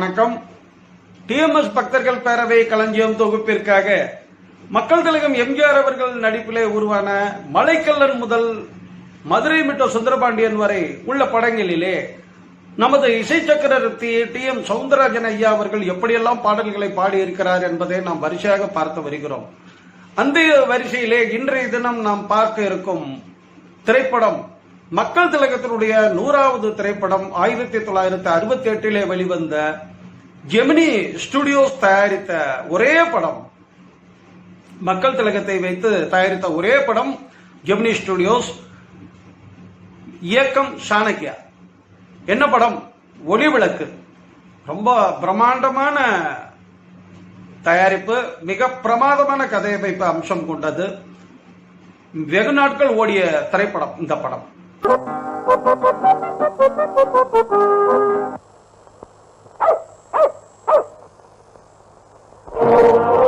வணக்கம். டிஎம்எஸ் பக்தர்கள் பேரவை களஞ்சியம் தொகுப்பிற்காக மக்கள் தலைவர் எம்ஜிஆர் அவர்கள் நடிப்பிலே உருவான மலைக்கல்லன் முதல் மதுரை மிட்டோ சுந்தரபாண்டியன் வரை உள்ள படங்களிலே நமது இசை சக்கரவர்த்தி டி எம் சவுந்தரராஜன் ஐயா அவர்கள் எப்படியெல்லாம் பாடல்களை பாடியிருக்கிறார் என்பதை நாம் வரிசையாக பார்த்து வருகிறோம். அந்த வரிசையிலே இன்றைய தினம் நாம் பார்க்க இருக்கும் திரைப்படம் மக்கள் திலகத்தினுடைய நூறாவது திரைப்படம் ஆயிரத்தி தொள்ளாயிரத்தி அறுபத்தி எட்டிலே வெளிவந்த ஜெமினி ஸ்டுடியோஸ் தயாரித்த ஒரே படம். மக்கள் திலகத்தை வைத்து தயாரித்த ஒரே படம் ஜெமினி ஸ்டுடியோஸ் இயக்கம் சாணக்கியா என்ன படம்? ஒளி விளக்கு. ரொம்ப பிரம்மாண்டமான தயாரிப்பு மிக பிரமாதமான கதையமைப்பு அம்சம் கொண்டது. வெகு நாட்கள் ஓடிய திரைப்படம் இந்த படம். Oh,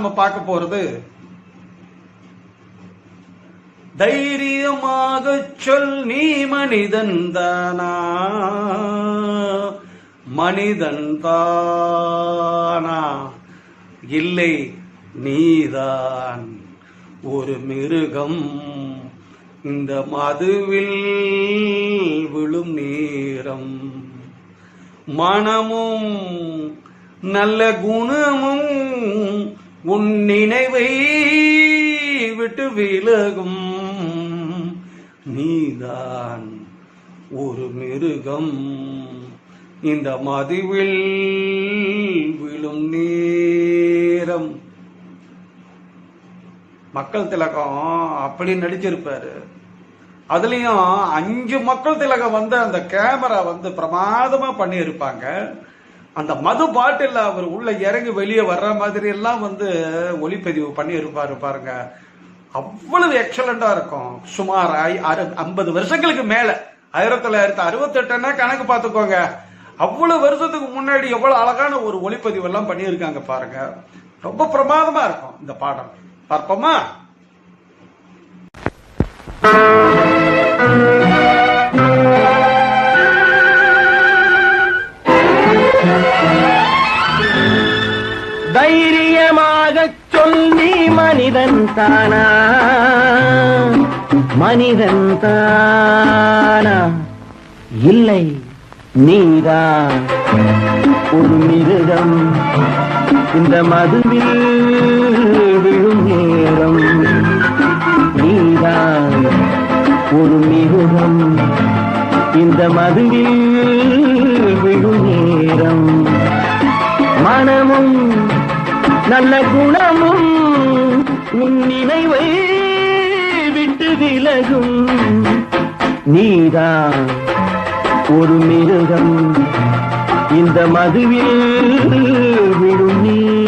நம்ம பார்க்க போறது தைரியமாக சொல் நீ மனிதன் தானா? மனிதன் தானா? இல்லை நீதான். ஒரு மிருகம் இந்த மதுவில் விழும் நேரம். மனமும் நல்ல குணமும் உன் நினைவை விட்டு விலகும் நீதான் ஒரு மிருகம். இந்த மதுவில் விழும் நேரம். மக்கள் திலகம் அப்படி நடிச்சிருப்பாரு. அதுலயும் அஞ்சு மக்கள் திலகம் வந்து அந்த கேமரா வந்து பிரமாதமா பண்ணியிருப்பாங்க. அந்த மது பாட்டில் அவர் உள்ள இறங்கி வெளியே வர்ற மாதிரி எல்லாம் வந்து ஒளிப்பதிவு பண்ணியிருப்பாரு பாருங்க. அவ்வளவு எக்ஸலண்டா இருக்கும். சுமார் அறு- ஐம்பது வருஷங்களுக்கு மேல. ஆயிரத்தி தொள்ளாயிரத்தி அறுபத்தெட்டுன்னா கணக்கு பார்த்துக்கோங்க. அவ்வளவு வருஷத்துக்கு முன்னாடி எவ்வளவு அழகான ஒரு ஒளிப்பதிவு எல்லாம் பண்ணியிருக்காங்க பாருங்க. ரொம்ப பிரமாதமா இருக்கும் இந்த பாடம் பார்ப்போமா? மனிதன் தானா? மனிதன் தானா? இல்லை நீதான். ஒரு மிருகம் இந்த மதுவில் விழும் நேரம். நீதான் ஒரு மிருகம் இந்த மதுவில் விழும் நேரம். மனமும் நல்ல குணமும் உன் நினைவை விட்டு விலகும் நீதான் ஒரு மிருகம். இந்த மதுவில் விடும் நீ.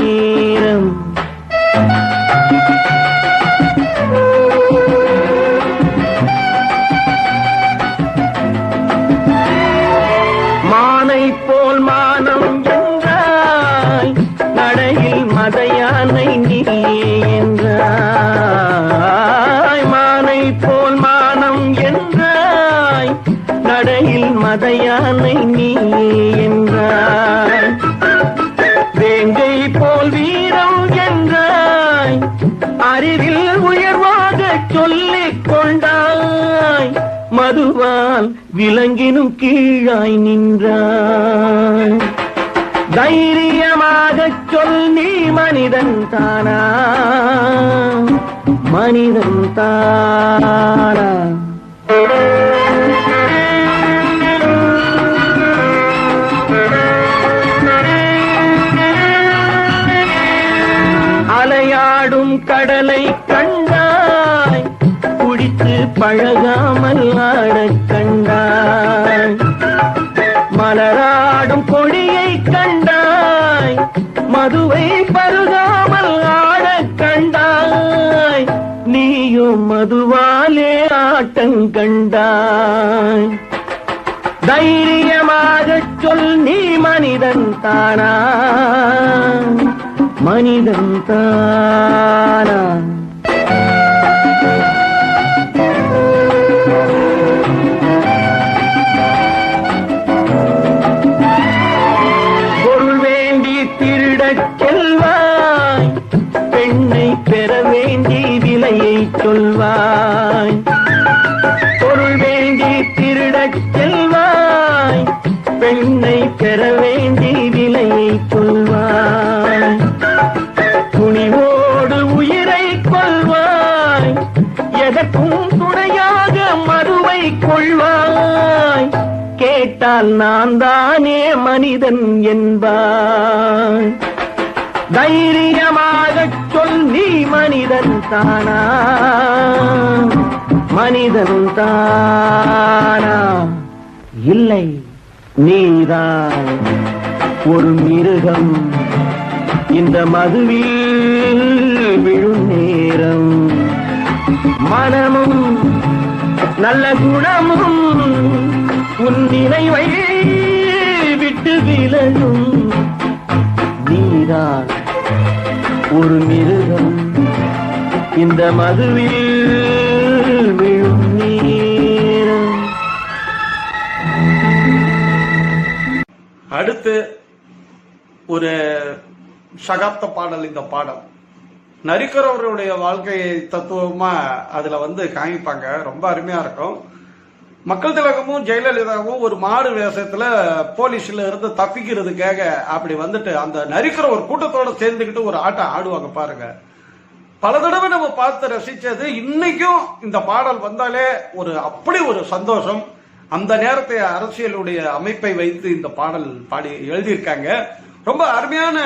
விலங்கினும் கீழாய் நின்றாய். தைரியமாக சொல் நீ மனிதன் தானா? மனிதன் தானா? அலையாடும் கடலை கண்டாய். குடித்து பழகாம ஆட்டங்கண்டாய் தைரியமாக சொல் நீ மனிதன் தானா மனிதன் தானா கேட்டால் நான் தானே மனிதன் என்பாய் தைரியமாக சொல் நீ மனிதன் தானா? மனிதன் தானா? இல்லை நீதான். ஒரு மிருகம் இந்த மதுவில் விழும் நேரம். மனமும் நல்ல குணமும் உன் நினைவை விட்டு விலகும் நீதான் ஒரு மிருகம் இந்த மதுவில் விழும் அடுத்து ஒரு சகாப்த பாடல் இந்த பாடல். நரிக்கிறவருடைய வாழ்க்கையை தத்துவமா அதுல வந்து காமிப்பாங்க. ரொம்ப அருமையா இருக்கும். மக்கள் திலகமும் ஜெயலலிதாவும் ஒரு மாடு வேஷத்துல போலீஸ்ல இருந்து தப்பிக்கிறதுக்காக அப்படி வந்துட்டு அந்த நரிக்கிற ஒரு கூட்டத்தோட சேர்ந்துக்கிட்டு ஒரு ஆட்டம் ஆடுவாங்க பாருங்க. பல தடவை நம்ம பார்த்து ரசிச்சது இன்னைக்கும் இந்த பாடல் வந்தாலே ஒரு அப்படி ஒரு சந்தோஷம். அந்த நேரத்தை அரசியலுடைய அமைப்பை வைத்து இந்த பாடல் பாடி எழுதியிருக்காங்க. ரொம்ப அருமையான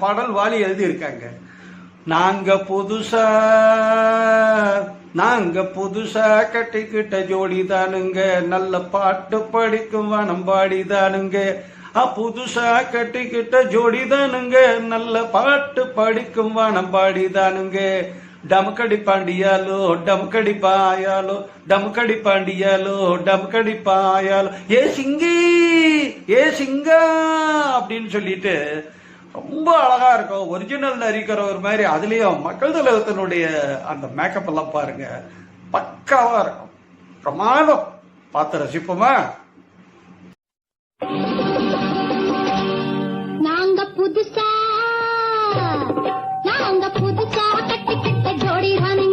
பாடல் வாலி எழுதியிருக்காங்க. நாங்க புதுசா நாங்க புதுசா கட்டிக்கிட்ட ஜோடி தானுங்க நல்ல பாட்டு படிக்கும் வனம் பாடிதானுங்க. ஆ, புதுசா கட்டிக்கிட்ட ஜோடி தானுங்க நல்ல பாட்டு படிக்கும் வனம் பாடிதானுங்க. டமக்கடி பாண்டியாலோ டமக்கடி பாயாலோ டமக்கடி பாண்டியாலோ டமக்கடி பாயாலோ. ஏ சிங்கி ஏ சிங்கா அப்படின்னு சொல்லிட்டு ரொம்ப அழகா இருக்கும். ஒரிஜினல் நரிக்கிற ஒரு மாதிரி அதுலயும் மக்கள் தலைவத்தினுடைய அந்த மேக்கப் எல்லாம் பாருங்க. பக்காவா இருக்கும். பிரமாதம். பார்த்து ரசிப்போமா? நாங்க புதுசா நாங்க புதுசா கட்டிக்கிட்ட ஜோடி தானுங்க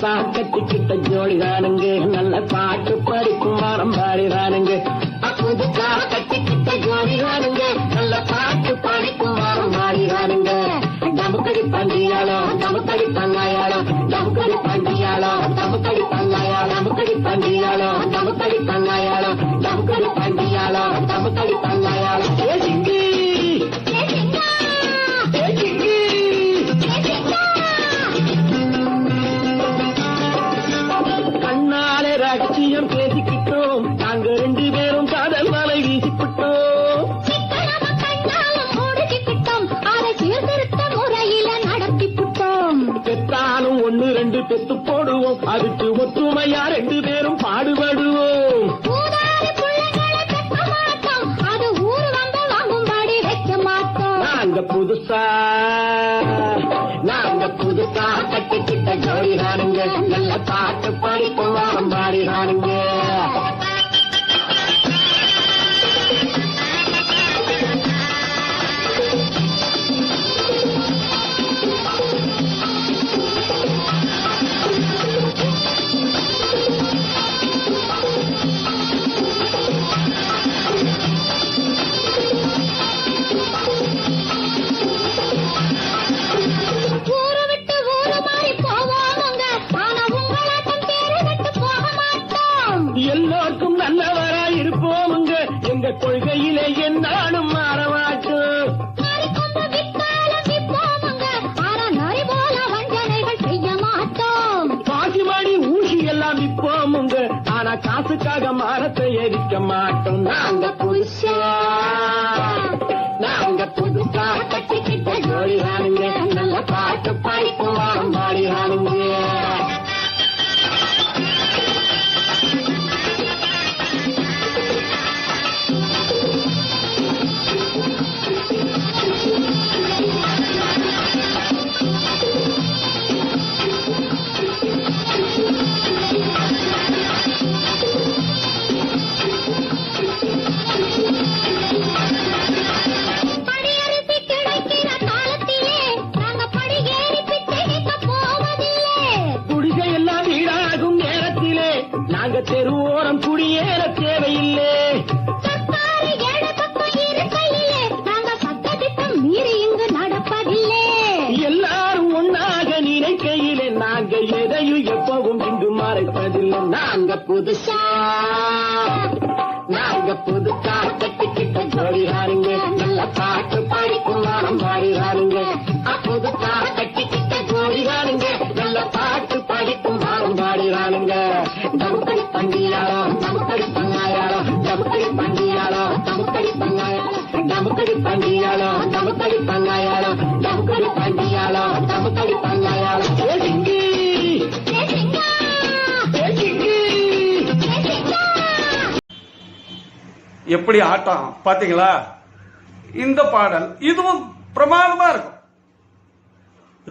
பார்க்க கட்டிக்கிட்ட ஜோடி தானுங்க நல்ல பாட்டு படிக்கும் வாரம் பாடி தானுங்க அப்போது புதுசா கட்டிக்கிட்ட ஜோடி தானுங்க நல்ல பாட்டு படிக்கும் வாரம் பாடி தானுங்க நமக்கடி பண்டியாளோ நமக்கடி பண்ணாயாளோ. நமக்கடி பண்டியாளோ நமக்கடி பங்காயாளோ நமக்கடி பண்டியாளோ நமக்கடி பங்காயாளோ அதுக்கு ஒத்துமையா ரெண்டு பேரும் பாடுபடுவோம். நாங்க புதுசா நாங்க புதுசா கட்டிக்கிட்ட ஜோடி நானுங்க நல்ல பாட்டு மானத்தை எரிக்க மாட்டோம். நாங்க புதுசா? மறைப்பதில்லை நாங்க புதுசா? நாங்க புதுசா கிட்ட ஜோடி ராணுங்க நல்ல பாட்டு பாடிக்கும் வாரம் பாடி ராணுங்க புதுசா கட்டிக்கிட்ட ஜோடி ராணுங்க நல்ல பாட்டு பாடிக்கும் வாரம் பாடி ராணுங்க தமுக்கடி பண்டியாளோ தமுக்கடி பங்காயாளோ தமுக்கடி பண்டியாளோ தமுக்கடி பங்காயாளோ தமுக்கடி எப்படி ஆட்டம்? பாத்தீங்களா? இந்த பாடல் இதுவும் பிரமாதமா இருக்கும்.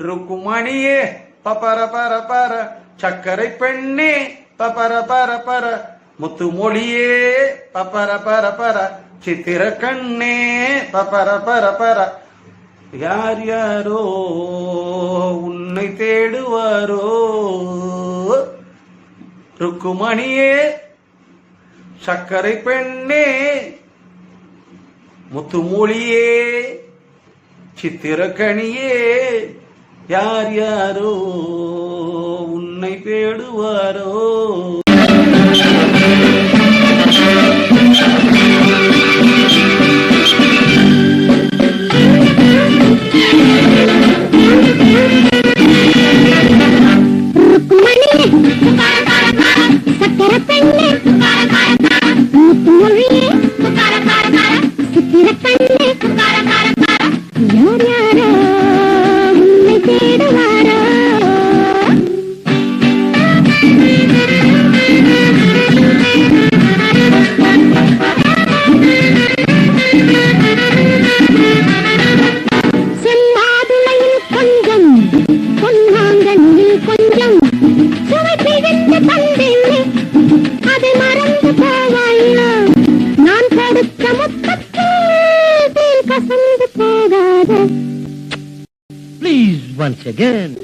ருக்குமணியே பபர பர பர சக்கரை பெண்ணே பபர பர பர முத்து மொழியே பபர பர பர சித்திர கண்ணே பபர பர பர. யார் யாரோ உன்னை தேடுவாரோ? ருக்குமணியே சக்கரை பெண்ணே முத்துமொழியே சித்திரக்கணியே யார் யாரோ உன்னை தேடுவாரோ? Bye. Again.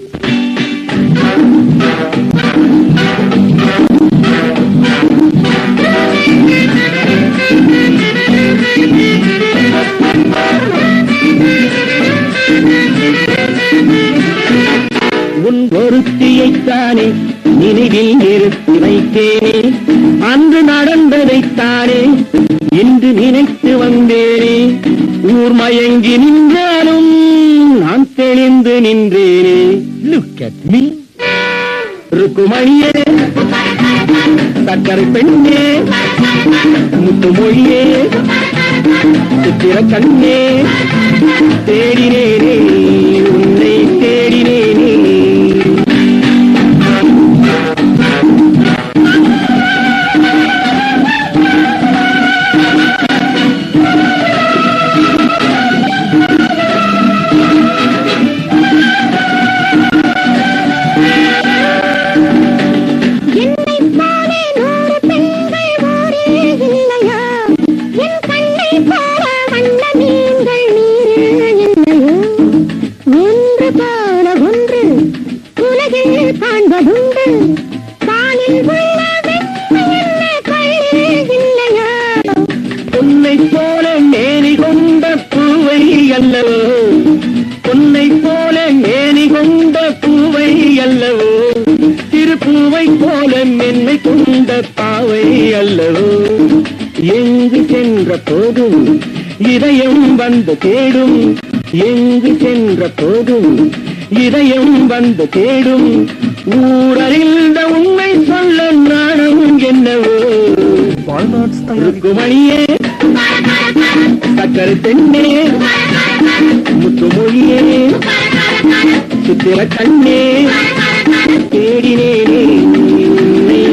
உன் ஒருத்தியைத்தானே நினைவில் நிறுத்தி வைத்தேனே அன்று நடந்ததைத்தானே இன்று நினைத்து வந்தேனே ஊர் மயங்கி நின்றாலும் நான் தெளிந்து நின்றேனே. லுக் அட் மீ ருக்குமணியே சக்கரை பெண்ணே முத்துமொழியே சித்திர கண்ணே தேடினேனே. அல்லவோ? எங்கு சென்ற போதும் இதயம் வந்து தேடும். எங்கு சென்ற போதும் இதயம் வந்து தேடும். ஊரறிந்த உண்மை சொல்ல நாணம் என்னவோ? ருக்குமணியே சக்கரை தென்னே முத்துமொழியே சித்திர கண்ணே தேடினேனே உன்னை